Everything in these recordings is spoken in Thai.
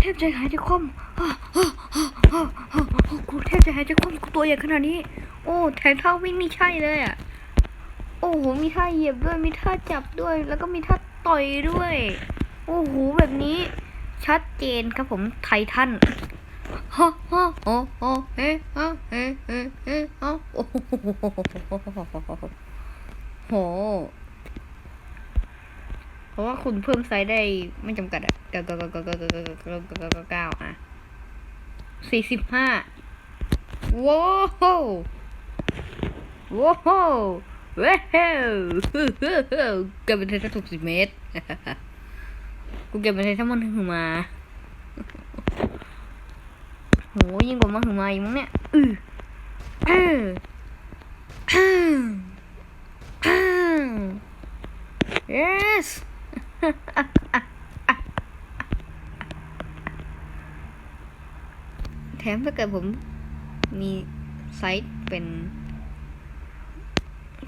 แทบใจหายใจคว่ำกูแทบจะหายใจคว่ำกูตัวใหญ่ขนาดนี้ โอ้แถมท่าวิ่งนี่ใช่เลยอะ โอ้โห มีท่าเหยียบด้วย มีท่าจับด้วย แล้วก็มีท่าต่อยด้วย โอ้โห แบบนี้ ชัดเจนครับผมไททันฮ่าฮ่าโอ้โอ้เฮ้ฮะเฮ้เฮ้เฮ้ฮะโอ้โหโหเพ ราะว่าคุณเพิ่มไซส์ได้ไม่จำกัดอะเก้าเก้าเก้าเก้าเก้าเก้าเก้าเก้าเก้าเก้าเก้าอะสี่สิบห้าว้าวว้าวว้าวเก็บเป็นเทสถูกสิบเมตร กูเก็บเป็นเทสทั้งหมดถึงมาโหยิ่งกว่ามันถึงมาอีกมั้งเนี่ยอือออืออือ yes แถ มถ้าเกิดผมมีไซส์เป็น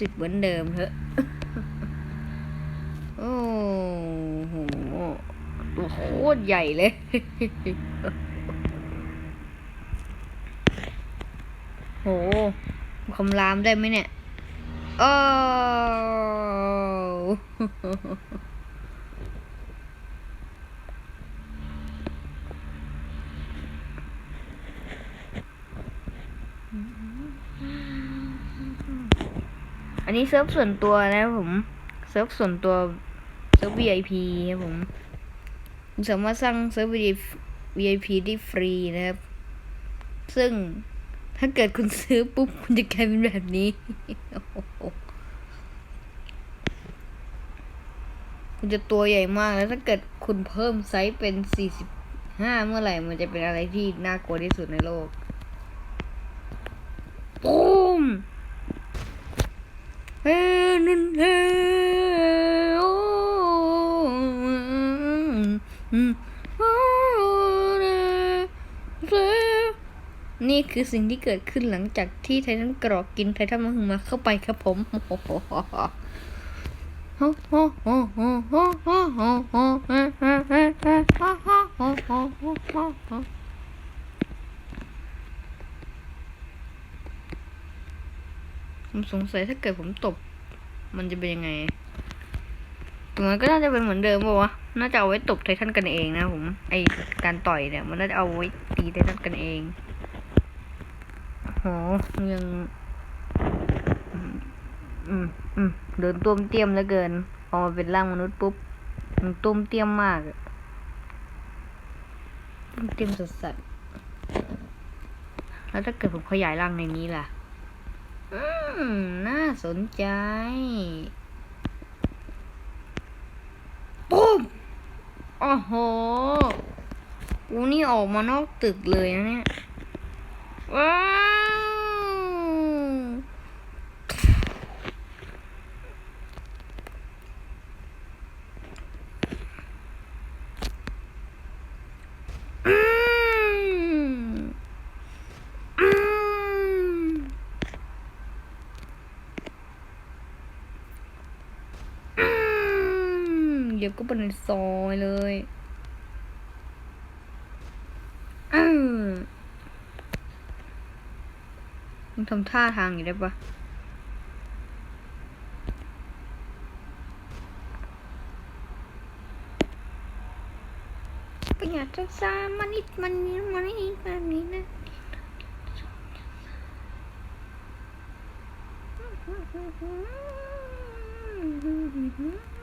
สิบเหมือนเดิมเถอะ โอ้โหตัวโคตรใหญ่เลย โหคำรามได้ไหมเนี่ย โอ้ นี้เซิร์ฟส่วนตัวนะครับผมเซิร์ฟส่วนตัวเซิร์ฟ VIP ครับผมสามารถสร้างเซิร์ฟ VIP ได้ฟรีนะครับ ซึ่งถ้าเกิดคุณซื้อปุ๊บ คุณจะกลายเป็นแบบนี้ คุณจะตัวใหญ่มากแล้วถ้าเกิดคุณเพิ่มไซส์เป็น45เมื่อไหร่ มันจะเป็นอะไรที่น่ากลัวที่สุดในโลกปุ้ม นี่คือสิ่งที่เกิดขึ้นหลังจากที่ไททันกรอกกินไททันมาหึงมาเข้าไปครับผมโผมสงสัยถ้าเกิดผมตบ มันจะเป็นยังไงตรงนั้นก็น่าจะเป็นเหมือนเดิมป่าวะ น่าจะเอาไว้ตบไททันกันเองนะผม ไอการต่อยเนี่ย มันน่าจะเอาไว้ตีไททันกันเองโหยัง อืมอืมอมเดินตุ้มเตี้ยมเหลือเกินพอมาเป็นร่างมนุษย์ปุ๊บมันต้มเตี้ยมมากอะต้มเตี้ยมสัสแล้วถ้าเกิดผมขยายร่างในนี้ล่ะ น่าสนใจ ปุ๊บโอ้โห กูนี่ออกมานอกตึกเลยนะเนี่ยว้าวอืมอืม อืม เดี๋ยวก็เป็นซอยเลยอืมมึงทำท่าทางอยู่ได้ปะประหยัดจะซามันนิดมันนิดมันนิดแบบนี้นะมั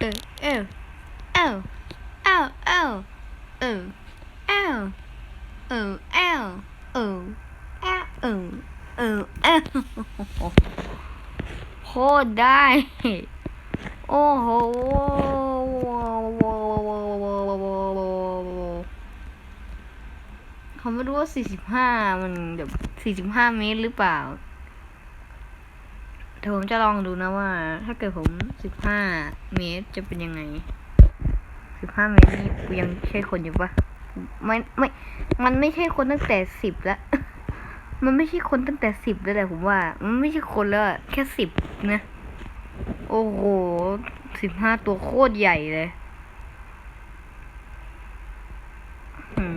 อเออเออเออเออโคตรได้โอ้โห เขาไม่รู้ว่า45มันแบบ45เมตรหรือเปล่าเดี๋ยวผมจะลองดูนะว่า ถ้าเกิดผม15เมตรจะเป็นยังไงสิบห้าเมตรนี่กูยังใช่คนอยู่ปะไม่ไม่ มันไม่ใช่คนตั้งแต่สิบแล้ว มันไม่ใช่คนตั้งแต่สิบแล้วแหละผมว่า มันไม่ใช่คนแล้วแค่สิบนะ โอ้โหสิบห้าตัวโคตรใหญ่เลย อืม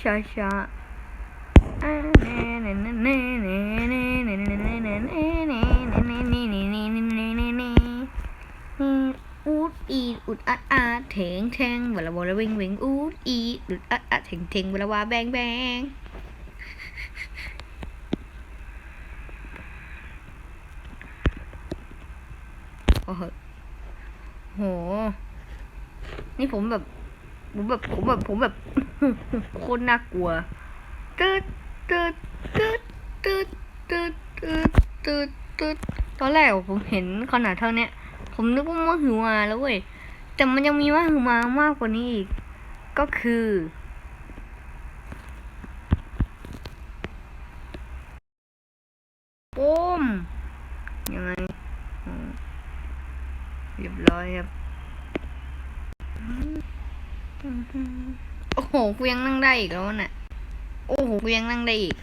ช้าช้าอูดอีดอุดอัดอาเถงแทงวลาบลาวิงวิงอูดอีดอุดอัดอาเถงเถงวลาวาแบงแบงโอ้โหโหนี่ผมแบบ ผมแบบ ผมแบบ ผมแบบ โคตรน่ากลัวตึ๊ดตึ๊ดตึ๊ดตึ๊ดตึ๊ดตึ๊ดตึ๊ดตึ๊ดตอนแรกผมเห็นขนาดเท่านี้ผมนึกว่ามันหิวมาแล้วเว้ยแต่มันยังมีว่าหิวมามากกว่านี้อีก ก็คือปุ้มยังไงอืม เรียบร้อยครับ โอ้โห กูยังนั่งได้อีกแล้วน่ะ โอ้โห กูยังนั่งได้อีก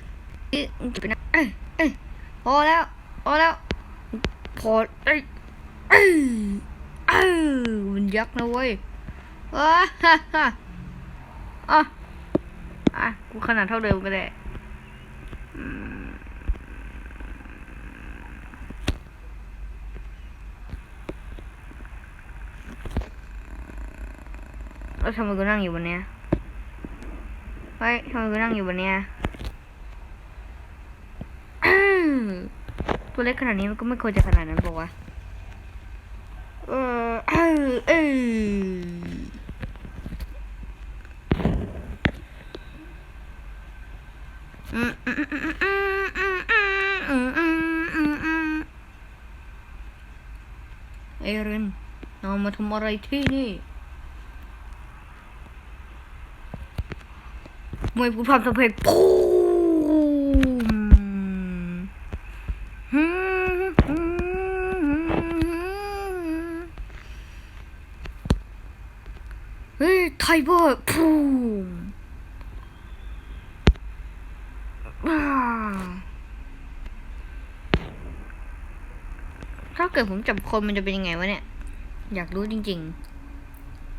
เอ๊ะมึงจะไปนั่งเอ้ยเอ้ยพอแล้ว พอแล้ว พอเอ้ยเอ้ยเอ้ยมันยักษ์นะเว้ยว้าฮ่าฮ่าอะอะ กูขนาดเท่าเดิมก็ได้แล้วทำไมกูนั่งอยู่บนเนี้ย เฮ้ยทำไมกูนั่งอยู่บนเนี้ยตัวเล็กขนาดนี้มันก็ไม่ควรจะขนาดนั้นบอกว่าเออเออเออไอรินเอามาทำอะไรที่นี่ มวยผู้ความสำเร็จปูมฮึ่มฮึ่มเฮ้ยไทเบอร์ปูมอ่าถ้าเกิดผมจับคนมันจะเป็นยังไงวะเนี่ย อยากรู้จริง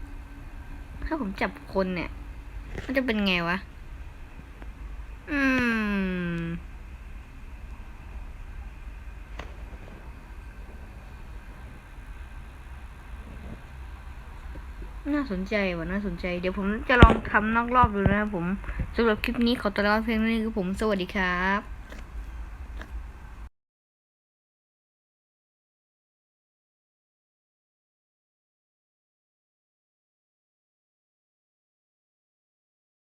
ๆ ถ้าผมจับคนเนี่ย มันจะเป็นไงวะ อืม น่าสนใจว่ะน่าสนใจ เดี๋ยวผมจะลองทำนอกรอบดูนะครับผมสำหรับคลิปนี้ขอตัวลาเพียงเท่านี้คือผมสวัสดีครับ